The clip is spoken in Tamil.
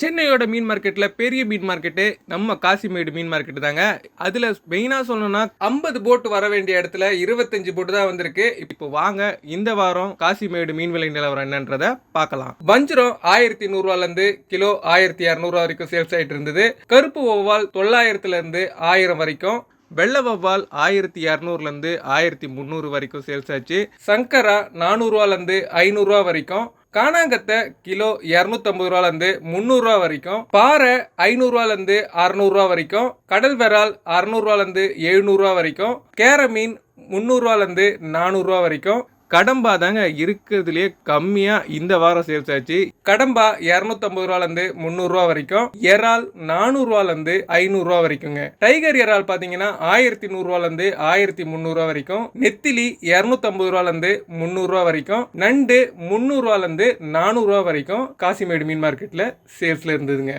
சென்னையோட மீன் மார்க்கெட்டில் பெரிய மீன் மார்க்கெட்டு நம்ம காசிமேடு மீன் மார்க்கெட்டு தாங்க. அதில் மெயினாக சொல்லணும்னா ஐம்பது போட்டு வர வேண்டிய இடத்துல இருபத்தஞ்சு போட்டு தான் வந்திருக்கு. இப்போ வாங்க இந்த வாரம் காசிமேடு மீன் விலை நிலவரம் என்னன்றதை பார்க்கலாம். வஞ்சிரம் ஆயிரத்தி நூறுரூவாலேருந்து கிலோ ஆயிரத்தி இரநூறுவா வரைக்கும் சேல்ஸ் ஆகிட்டு இருந்தது. கருப்பு ஒவ்வால் தொள்ளாயிரத்துலேருந்து ஆயிரம் வரைக்கும் வெள்ளை வவ்வால் ஆயிரத்தி இரநூறுலேருந்து ஆயிரத்தி முந்நூறு வரைக்கும் சேல்ஸ் ஆச்சு. சங்கரா நானூறுவாலேருந்து ஐநூறுரூவா வரைக்கும் காணாங்கத்தை கிலோ இரநூத்தம்பது ரூபாலேருந்து முந்நூறுரூவா வரைக்கும் பாறை ஐநூறுரூவாலேருந்து அறநூறுவா வரைக்கும் கடல் விரால் அறநூறுரூவாலேருந்து எழுநூறுவா வரைக்கும் கேர மீன் முந்நூறுரூவாலேருந்து நானூறுரூவா வரைக்கும் கடம்பா தாங்க இருக்கிறதுலயே கம்மியா இந்த வாரம் சேல்ஸ் ஆச்சு கடம்பா இரநூத்தம்பது ரூபாலேருந்து முந்நூறுரூவா வரைக்கும் இறால் நானூறுரூவாலேருந்து ஐநூறுரூவா வரைக்குங்க. டைகர் இறால் பார்த்தீங்கன்னா ஆயிரத்தி நூறுரூவாலேருந்து ஆயிரத்தி முந்நூறுரூவா வரைக்கும் நெத்திலி இரநூத்தம்பது ரூபாலேருந்து முந்நூறுரூவா வரைக்கும் நண்டு முந்நூறுரூவாலேருந்து நானூறுரூவா வரைக்கும் காசிமேடு மீன் மார்க்கெட்டில் சேல்ஸில் இருந்ததுங்க.